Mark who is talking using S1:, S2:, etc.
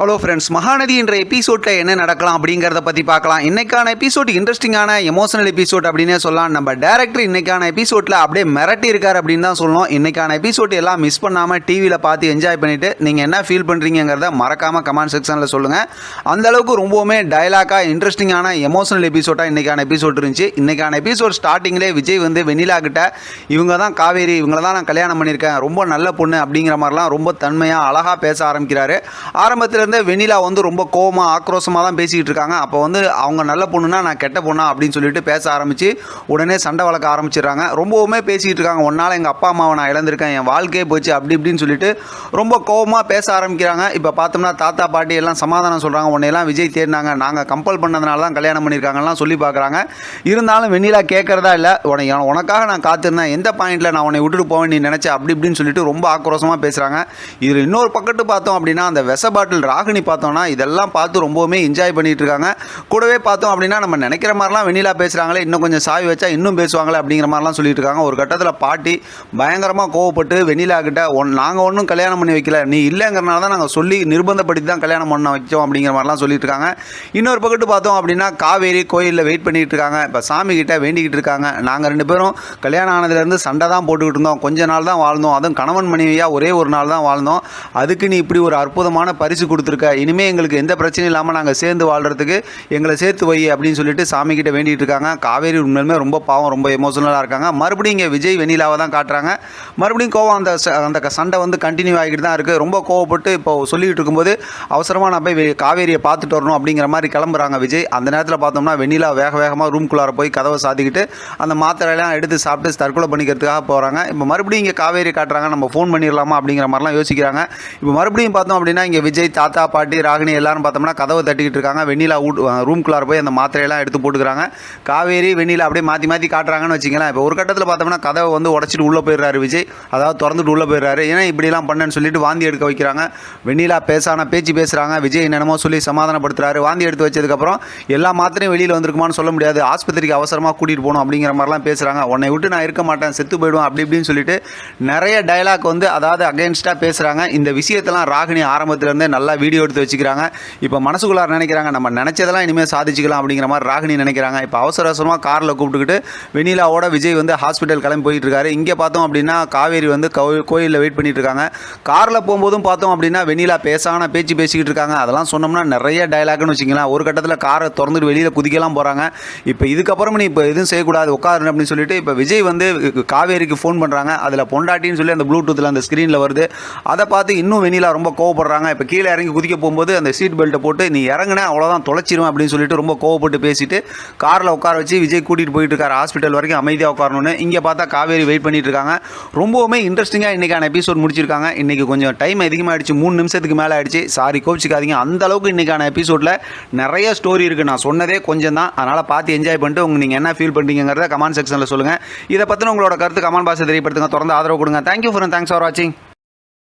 S1: Hello friends Mahanadi என்ற எபிசோட்டில் என்ன நடக்கலாம் அப்படிங்கிறத பற்றி பார்க்கலாம். இன்னைக்கான எபிசோட் இன்ட்ரெஸ்டிங்கான எமோஷனல் எபிசோட் அப்படின்னே சொல்லலாம். நம்ம டேரக்டர் இன்னைக்கான எபிசோட்டில் அப்படியே மிரட்டி இருக்கார் அப்படின்னு தான் சொல்லணும். இன்னைக்கான எபிசோட் எல்லாம் மிஸ் பண்ணாமல் டிவியில் பார்த்து என்ஜாய் பண்ணிவிட்டு நீங்கள் என்ன ஃபீல் பண்ணுறீங்கிறத மறக்காமல் கமெண்ட் செக்ஷனில் சொல்லுங்கள் அந்த அளவுக்கு ரொம்பவுமே டயலாக்காக இன்ட்ரெஸ்டிங்கான எமோஷனல் எபிசோட்டாக இன்னைக்கான எபிசோட் இருந்துச்சு. இன்னைக்கான எபிசோட் ஸ்டார்டிங்லேயே விஜய் வந்து வெண்ணிலா கிட்ட இவங்க தான் காவேரி இவங்கள தான் நான் கல்யாணம் பண்ணியிருக்கேன். ரொம்ப நல்ல பொண்ணு அப்படிங்கிற மாதிரிலாம் ரொம்ப தன்மையாக அழகாக பேச ஆரம்பிக்கிறாரு. ஆரம்பத்தில் இருந்தே வெண்ணிலா வந்து ரொம்ப கோவமாக ஆக்ரோஷமாக தான் பேசிக்கிட்டு இருக்காங்க. அப்போ வந்து அவங்க நல்ல பொண்ணுனா நான் கெட்ட பொண்ணா அப்படின்னு சொல்லிட்டு பேச ஆரம்பித்து உடனே சண்டை வளர்க்க ஆரம்பிச்சிடுறாங்க. ரொம்பவுமே பேசிக்கிட்டு இருக்காங்க. ஒன்றால் எங்கள் அப்பா அம்மாவை நான் இழந்திருக்கேன் என் வாழ்க்கையே போச்சு அப்படி இப்படின்னு சொல்லிட்டு ரொம்ப கோவமாக பேச ஆரம்பிக்கிறாங்க. இப்போ பார்த்தோம்னா தாத்தா பாட்டி எல்லாம் சமாதானம் சொல்கிறாங்க உன்னையெல்லாம் விஜய் தேடினாங்க. நாங்கள் கம்பல் பண்ணதுனால தான் கல்யாணம் பண்ணியிருக்காங்கலாம் சொல்லி பார்க்குறாங்க. இருந்தாலும் வெண்ணிலா கேட்குறதா இல்லை. உனக்கு உனக்காக நான் காத்திருந்தேன். எந்த பாயிண்டில் நான் உன்னை விட்டுட்டு போவேன் நீ நினச்ச அப்படி இப்படின்னு சொல்லிட்டு ரொம்ப ஆக்ரோஷமாக பேசுகிறாங்க இதில் இன்னொரு பக்கத்து பார்த்தோம் அப்படின்னா அந்த விச பாட்டில் ராகினி பார்த்தோம்னா இதெல்லாம் பார்த்து ரொம்பவுமே என்ஜாய் பண்ணிட்டு இருக்காங்க கூடவே பார்த்தோம் அப்படின்னா நம்ம நினைக்கிற மாதிரிலாம் வெண்ணிலா பேசுகிறாங்களே இன்னும் கொஞ்சம் சாவி வச்சா இன்னும் பேசுவாங்களே அப்படிங்கிற மாதிரிலாம் சொல்லிட்டு இருக்காங்க ஒரு கட்டத்தில் பாட்டி பயங்கரமாக கோவப்பட்டு வெண்ணிலா கிட்ட ஒன் நாங்கள் ஒன்றும் கல்யாணம் பண்ணி வைக்கல நீ இல்லைங்கிறனால தான் நாங்கள் சொல்லி நிர்பந்தப்படுத்தி தான் கல்யாணம் பண்ண வைச்சோம் அப்படிங்கிற மாதிரிலாம் சொல்லிட்டு இருக்காங்க இன்னொரு பக்கத்து பார்த்தோம் அப்படின்னா காவேரி கோயிலில் வெயிட் பண்ணிட்டு இருக்காங்க இப்போ சாமி கிட்ட வேண்டிக்கிட்டு இருக்காங்க நாங்கள் ரெண்டு பேரும் கல்யாணம் ஆனதுலேருந்து சண்டை தான் போட்டுக்கிட்டு இருந்தோம். கொஞ்ச நாள் தான் வாழ்ந்தோம். அதுவும் கணவன் மனைவியாக ஒரே ஒரு நாள் தான் வாழ்ந்தோம். அதுக்கு நீ இப்படி ஒரு அற்புதமான பரிசு கொடுத்து கொடுத்துருக்க. இனிமேல் எங்களுக்கு எந்த பிரச்சனையும் இல்லாமல் நாங்கள் சேர்ந்து வாழ்கிறதுக்கு எங்களை சேர்த்து வை அப்படின்னு சொல்லிட்டு சாமி கிட்ட வேண்டிகிட்டு இருக்காங்க. காவேரி உண்மையிலுமே ரொம்ப பாவம் ரொம்ப எமோஷனலாக இருக்காங்க. மறுபடியும் இங்கே விஜய் வெண்ணிலாவை தான் காட்டுறாங்க. மறுபடியும் கோவம் அந்த அந்த சண்டை வந்து கண்டினியூ ஆகிட்டு தான் இருக்குது ரொம்ப கோவப்பட்டு இப்போ சொல்லிக்கிட்டு இருக்கும்போது அவசரமாக நான் போய் வெ- காவேரியை பார்த்துட்டு வரணும் அப்படிங்கிற மாதிரி கிளம்புறாங்க விஜய். அந்த நேரத்தில் பார்த்தோம்னா வெண்ணிலா வேக வேகமாக ரூம்குள்ளார போய் கதவை சாத்திக்கிட்டு அந்த மாத்திரையெல்லாம் எடுத்து சாப்பிட்டு தற்கொலை பண்ணிக்கிறதுக்காக போகிறாங்க இப்போ மறுபடியும் இங்கே காவேரி காட்டுறாங்க. நம்ம ஃபோன் பண்ணிடலாமா அப்படிங்கிற மாதிரிலாம் யோசிக்கிறாங்க. இப்போ மறுபடியும் பார்த்தோம் அப்படின்னா இங்கே விஜய் தாத்தா தாத்தா பாட்டி ராகினி எல்லாரும் பார்த்தோம்னா கதவை தட்டிக்கிட்டு இருக்காங்க. வெண்ணிலா ஊட் ரூம்குள்ளார போய் அந்த மாத்திரையெல்லாம் எடுத்து போட்டுக்கிறாங்க. காவேரி வெண்ணிலா அப்படியே மாற்றி மாற்றி காட்டுறாங்கன்னு வச்சுங்களேன் இப்போ ஒரு கட்டத்தில் பார்த்தோம்னா கதவை வந்து உடச்சிட்டு உள்ளே போயிடுறாரு விஜய். அதாவது திறந்துட்டு உள்ளே போயிடுறாரு. ஏன்னா இப்படிலாம் பண்ணேன்னு சொல்லிட்டு வாந்தி எடுக்க வைக்கிறாங்க. வெண்ணிலா பேசான பேச்சு பேசுகிறாங்க விஜய் என்னென்னமோ சொல்லி சமாதானப்படுத்துறாரு. வாந்தி எடுத்து வச்சதுக்கப்புறம் எல்லா மாத்திரையும் வெளியில் வந்திருக்குமான்னு சொல்ல முடியாது. ஆஸ்பத்திரிக்கு அவசரமாக கூட்டிகிட்டு போகணும் அப்படிங்கிற மாதிரிலாம் பேசுகிறாங்க உன்னை விட்டு நான் இருக்க மாட்டேன். செத்து போயிடுவேன். அப்படி இப்படின்னு சொல்லிட்டு நிறைய டயலாக் வந்து அதாவது அகேன்ஸ்டாக பேசுகிறாங்க இந்த விஷயத்தெல்லாம் ராகினி ஆரம்பத்துலேருந்தே நல்லா வீடியோ எடுத்து வச்சுக்கிறாங்க. இப்போ மனசுக்குள்ளார நினைக்கிறாங்க நம்ம நினச்சதெல்லாம் இனிமேல் சாதிச்சுக்கலாம் அப்படிங்கிற மாதிரி ராகினி நினைக்கிறாங்க. இப்போ அவசர அவசரமாக காரில் கூப்பிட்டுக்கிட்டு வெண்ணிலாவோட விஜய் வந்து ஹாஸ்பிட்டல் கிளம்பி போயிட்டு இருக்காரு இங்கே பார்த்தோம் அப்படின்னா காவேரி வந்து கோ- கோயிலில் வெயிட் பண்ணிட்டு இருக்காங்க காரில் போகும்போதும் பார்த்தோம் அப்படின்னா வெண்ணிலா பேசான பேச்சு பேசிக்கிட்டு இருக்காங்க. அதெல்லாம் சொன்னோம்னா நிறைய டயலாக்னு வச்சுக்கலாம் ஒரு கட்டத்தில் காரை திறந்துட்டு வெளியில் குதிக்கலாம் போகிறாங்க இப்போ இதுக்கப்புறம் நீ இப்போ எதுவும் செய்யக்கூடாது உட்காரு அப்படின்னு சொல்லிட்டு இப்போ விஜய் வந்து காவேரிக்கு ஃபோன் பண்ணுறாங்க அதில் பொண்டாட்டின்னு சொல்லி அந்த ப்ளூடூத்தில் அந்த ஸ்க்ரீனில் வருது. அதை பார்த்து இன்னும் வெண்ணிலா ரொம்ப கோவப்படுறாங்க. இப்போ கீழே இறங்கி குதிக்க போகும்போது அந்த சீட் பெல்ட்டை போட்டு நீ இறங்குன அவ்வளோதான் தொலைச்சிருவேன் அப்படின்னு சொல்லிட்டு ரொம்ப கோவப்பட்டு பேசிட்டு காரில் உட்கார வச்சு விஜய் கூட்டிகிட்டு போயிட்டு இருக்காரு. ஹாஸ்பிட்டல் வரைக்கும் அமைதியாக உட்காரணும்னு. இங்கே பார்த்தா காவேரி வெயிட் பண்ணிட்டு இருக்காங்க. ரொம்பவுமே இன்ட்ரெஸ்டிங்காக இன்றைக்கான எபிசோட் முடிச்சிருக்காங்க. இன்றைக்கி கொஞ்சம் டைம் அதிகமாகிடுச்சு மூணு நிமிஷத்துக்கு மேலே ஆயிடுச்சு. சாரி கோபிச்சிக்காதீங்க. அந்த அளவுக்கு இன்றைக்கான எபிசோடில் நிறைய ஸ்டோரி இருக்குது நான் சொன்னதே கொஞ்சம் தான். அதனால் பார்த்து என்ஜாய் பண்ணிட்டு உங்கள் நீங்கள் என்ன ஃபீல் பண்ணுறீங்கிறத கமெண்ட் செக்ஷனில் சொல்லுங்கள் இதை பற்றின உங்களோட கருத்து கமெண்ட் பாக்ஸை தெரியப்படுத்துங்க. தொடர்ந்து ஆதரவு கொடுங்க. தேங்க்யூ ஃபார் தேங்க்ஸ் ஃபார் வாட்சிங்